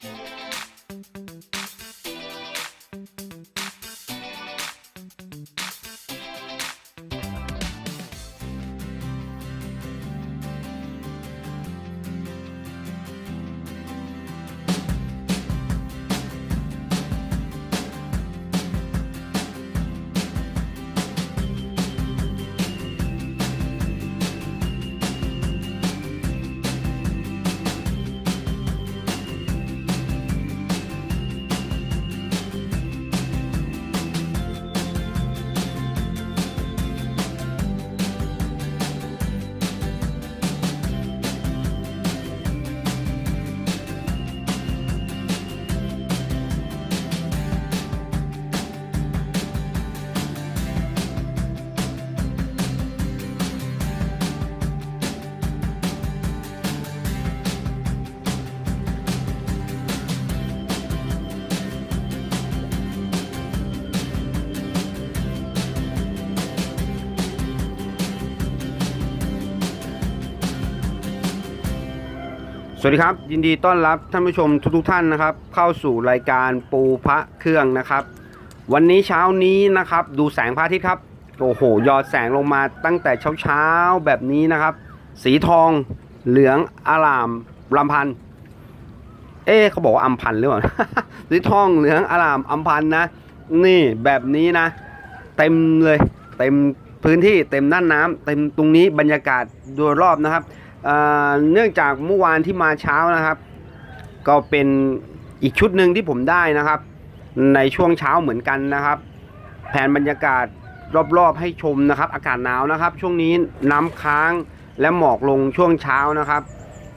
ส วัสดีครับ ยินดีต้อนรับท่านผู้ชมทุกๆท่านนะครับ เข้าสู่รายการปูพระเครื่องนะครับ วันนี้เช้านี้นะครับ ดูแสงพระอาทิตย์ครับโอ้โหยอดแสงลงมาตั้งแต่เช้าๆแบบนี้นะครับ สีทองเหลืองอารามลำพัน เอ๊เขาบอกว่าอัมพันหรือเปล่าสีทองเหลืองอารามอัมพันนะ นี่แบบนี้นะ เต็มเลย เต็มพื้นที่เต็มน่านน้ำเต็มตรงนี้บรรยากาศโดยรอบนะครับ เนื่องจากเมื่อวานที่มาเช้านะครับ ก็เป็นอีกชุดหนึ่งที่ผมได้นะครับ ในช่วงเช้าเหมือนกันนะครับ แผนบรรยากาศรอบๆให้ชมนะครับ อากาศหนาวนะครับ ช่วงนี้น้ำค้างและหมอกลงช่วงเช้านะครับ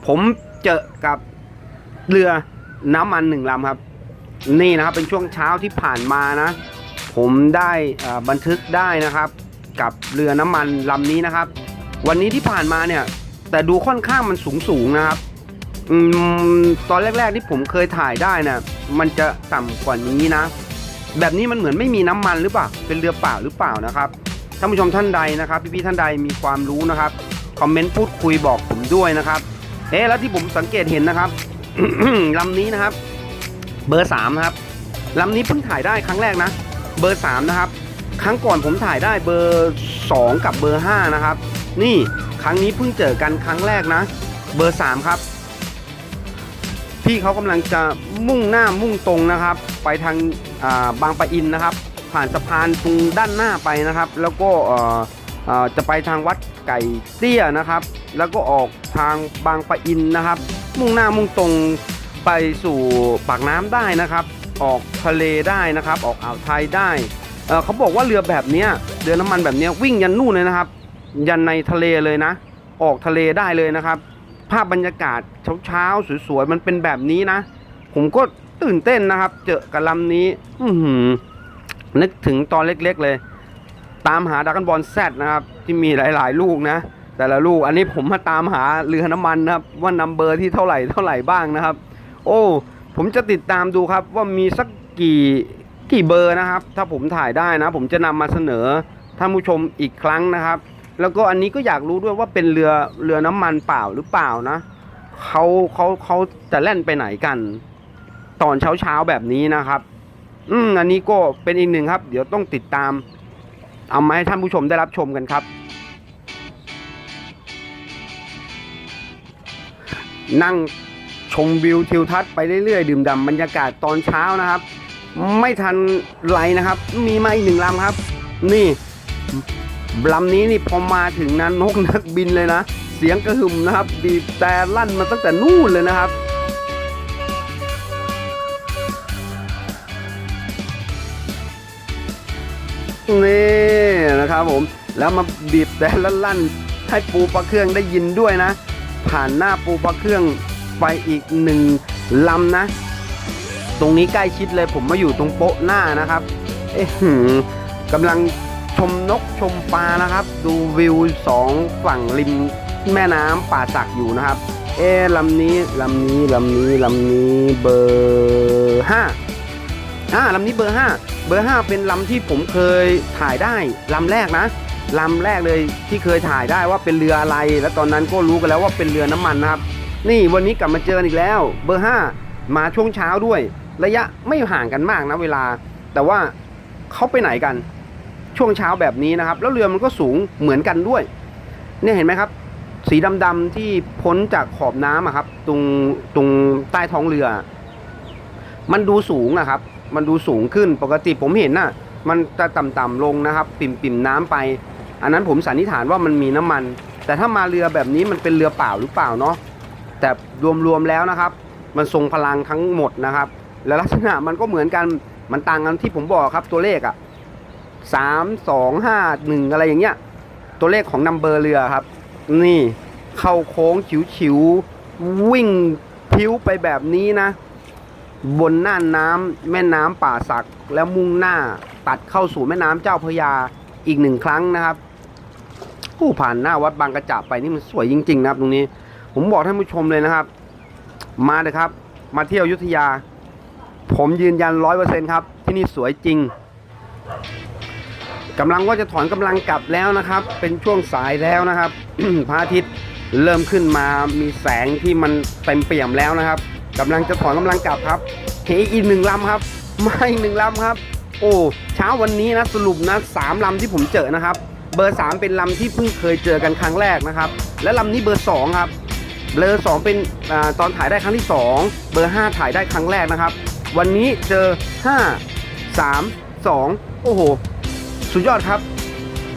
ผมเจอกับเรือน้ำมันหนึ่งลำครับ นี่นะครับเป็นช่วงเช้าที่ผ่านมานะ ผมได้บันทึกได้นะครับ กับเรือน้ำมันลำนี้นะครับ วันนี้ที่ผ่านมาเนี่ย แต่ดูค่อนข้างมันสูงสูงๆนะครับอมตอนแรก ๆ ที่ผมเคยถ่ายได้นะ่ะมันจะต่ำกว่านี้นะ แบบนี้มันเหมือนไม่มีน้ำมันหรือเปล่า เป็นเรือเปล่าหรือเปล่านะครับท่านผู้ชมท่านใดนะครับพี่ๆท่านใดมีความรู้นะครับคอมเมนต์พูดคุยบอกผมด้วยนะครับเอ๊ะแล้วที่ผมสังเกตเห็นนะครับลำนี้นะครับ เบอร์สามนะครับลำนี้เพิ่งถ่ายได้ครั้งแรกนะ เบอร์สามนะครับ ครั้งก่อนผมถ่ายได้เบอร์สองกับเบอร์ห้านะครับ นี่ครั้งนี้เพิ่งเจอกันครั้งแรกนะ เบอร์สามครับ พี่เขากำลังจะมุ่งหน้ามุ่งตรงนะครับ ไปทางาบางปะอินนะครับ ผ่านสะพานตรงด้านหน้าไปนะครับ แล้วก็จะไปทางวัดไก่เตี้ยนะครับ แล้วก็ออกทางบางปะอินนะครับ มุ่งหน้ามุ่งตรงไปสู่ปากน้ำได้นะครับ ออกทะเลได้นะครับ ออกอ่าวไทยได้เขาบอกว่าเรือแบบนี้เรือน้ำมันแบบนี้วิ่งยันนู่นเลยนะครับ ยันในทะเลเลยนะ ออกทะเลได้เลยนะครับ ภาพบรรยากาศเช้าๆสวยๆมันเป็นแบบนี้นะ ผมก็ตื่นเต้นนะครับ เจอกับลำนี้ อืนึกถึงตอนเล็กๆเลย ตามหาดักกันบอลแซดนะครับ ที่มีหลายๆ ลูกนะ แต่ละลูกอันนี้ผมมาตามหาเรือน้ำมันนะครับ ว่านัมเบอร์ที่เท่าไหร่เท่าไหร่บ้างนะครับ โอ้ผมจะติดตามดูครับว่ามีสักกี่กี่เบอร์นะครับ ถ้าผมถ่ายได้นะ ผมจะนำมาเสนอท่านผู้ชมอีกครั้งนะครับ แล้วก็อันนี้ก็อยากรู้ด้วยว่าเป็นเรือเรือน้ำมันเปล่าหรือเปล่านะเขาเขาเขาจะแล่นไปไหนกัน ตอนเช้าเช้าแบบนี้นะครับ อืมอันนี้ก็เป็นอีกหนึ่งครับ เดี๋ยวต้องติดตาม เอามาให้ท่านผู้ชมได้รับชมกันครับ นั่งชมวิวทิวทัศน์ไปเรื่อยๆดื่มด่ำบรรยากาศตอนเช้านะครับ ไม่ทันไรนะครับ มีมาอีกหนึ่งลำครับ นี่ ลำนี้นี่พอมาถึงนั้นนกนักบินเลยนะ เสียงกระหึ่มนะครับ บีบแต่ลั่นมาตั้งแต่นู่นเลยนะครับนี่นะครับผมแล้วมาบีบแต่ลั่นๆให้ปูปลาเครื่องได้ยินด้วยนะ ผ่านหน้าปูปลาเครื่องไปอีกหนึ่งลำนะ ตรงนี้ใกล้ชิดเลยผมมาอยู่ตรงโป๊ะหน้านะครับ เอ๊ะหือกำลัง ชมนกชมปลานะครับ ดูวิวสองฝั่งริมแม่น้ำป่าสักอยู่นะครับ เอ๊ลำนี้ลำนี้ลำนี้ลำนี้เบอร์ห้าอ่าลำนี้เบอร์ห้าเบอร์ห้าเป็นลำที่ผมเคยถ่ายได้ลำแรกนะลำแรกเลยที่เคยถ่ายได้ว่าเป็นเรืออะไร แล้วตอนนั้นก็รู้กันแล้วว่าเป็นเรือน้ำมันนะครับ นี่วันนี้กลับมาเจอกันอีกแล้ว เบอร์ห้ามาช่วงเช้าด้วย ระยะไม่ห่างกันมากนะเวลา แต่ว่าเขาไปไหนกัน ช่วงเช้าแบบนี้นะครับ แล้วเรือมันก็สูงเหมือนกันด้วย เนี่ยเห็นไหมครับ สีดำๆที่พ้นจากขอบน้ำครับ ตรงตรงใต้ท้องเรือ มันดูสูงนะครับ มันดูสูงขึ้นปกติผมเห็นน่ะ มันจะต่ำๆลงนะครับ ปิ่มปิ่มน้ำไป อันนั้นผมสันนิษฐานว่ามันมีน้ำมัน แต่ถ้ามาเรือแบบนี้มันเป็นเรือเปล่าหรือเปล่าเนาะแต่รวมๆแล้วนะครับ มันทรงพลังทั้งหมดนะครับ และลักษณะมันก็เหมือนกันมันต่างกันที่ผมบอกครับตัวเลขอะ สามสองห้าหนึ่งอะไรอย่างเงี้ย ตัวเลขของนัมเบอร์เรือครับ นี่เข้าโค้งฉิวๆวิ่งพิ้วไปแบบนี้นะ บนน่านน้ำแม่น้ำป่าสักแล้วมุ่งหน้าตัดเข้าสู่แม่น้ำเจ้าพระยาอีกหนึ่งครั้งนะครับผู้ผ่านหน้าวัดบางกระจับไปนี่มันสวยจริง ๆ นะครับ ตรงนี้ ผมบอกท่านผู้ชมเลยนะครับ มาเลยครับ มาเที่ยวยุทธยา ผมยืนยันร้อยเปอร์เซ็นครับ ที่นี่สวยจริง กำลังว่าจะถอนกำลังกลับแล้วนะครับ เป็นช่วงสายแล้วนะครับ พระอาทิตย์เริ่มขึ้นมามีแสงที่มันเต็มเปี่ยมแล้วนะครับกำลังจะถอนกำลังกลับครับเฮอีกหนึ่งลำครับมาอีกหนึ่งลำครับ โอ้เช้าวันนี้นะสรุปนะสามลำที่ผมเจอนะครับ เบอร์สามเป็นลำที่เพิ่งเคยเจอกันครั้งแรกนะครับ และลำนี้เบอร์สองครับเบอร์สองเป็นอตอนถ่ายได้ครั้งที่สองเบอร์ห้าถ่ายได้ครั้งแรกนะครับ วันนี้เจอห้าสามสองโอ้โห สุดยอดครับ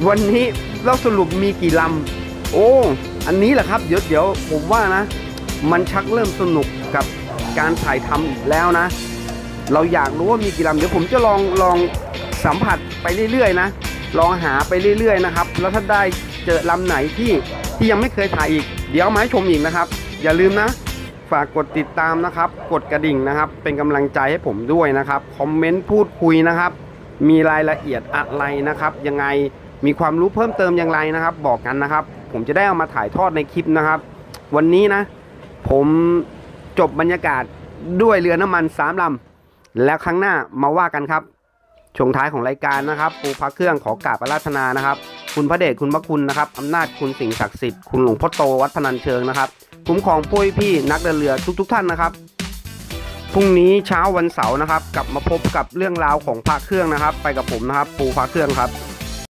วันนี้เราสรุปมีกี่ลำ โอ้ อันนี้แหละครับ เดี๋ยวเดี๋ยวผมว่านะ มันชักเริ่มสนุกกับการถ่ายทำอีกแล้วนะ เราอยากรู้ว่ามีกี่ลำ เดี๋ยวผมจะลองลองสัมผัสไปเรื่อยๆนะ ลองหาไปเรื่อยๆนะครับ แล้วถ้าได้เจอลำไหนที่ที่ยังไม่เคยถ่ายอีก เดี๋ยวมาให้ชมอีกนะครับ อย่าลืมนะ ฝากกดติดตามนะครับ กดกระดิ่งนะครับ เป็นกำลังใจให้ผมด้วยนะครับ คอมเมนต์พูดคุยนะครับ มีรายละเอียดอะไรนะครับ ยังไงมีความรู้เพิ่มเติมอย่างไรนะครับ บอกกันนะครับ ผมจะได้เอามาถ่ายทอดในคลิปนะครับ วันนี้นะ ผมจบบรรยากาศด้วยเรือน้ำมันสามลำแล้วครั้งหน้ามาว่ากันครับช่วงท้ายของรายการนะครับ ปูพักเครื่องขอกราบอาราธนานะครับ คุณพระเดชคุณพระคุณนะครับอำนาจคุณสิ่งศักดิ์สิทธิ์คุณหลวงพ่อโตวัดพนัญเชิงนะครับคุ้มครองผู้พี่นักเดินเรือทุก ๆ ท่านนะครับ พรุ่งนี้เช้าวันเสาร์นะครับ กลับมาพบกับเรื่องราวของพระเครื่องนะครับ ไปกับผมนะครับ ปูพระเครื่องครับ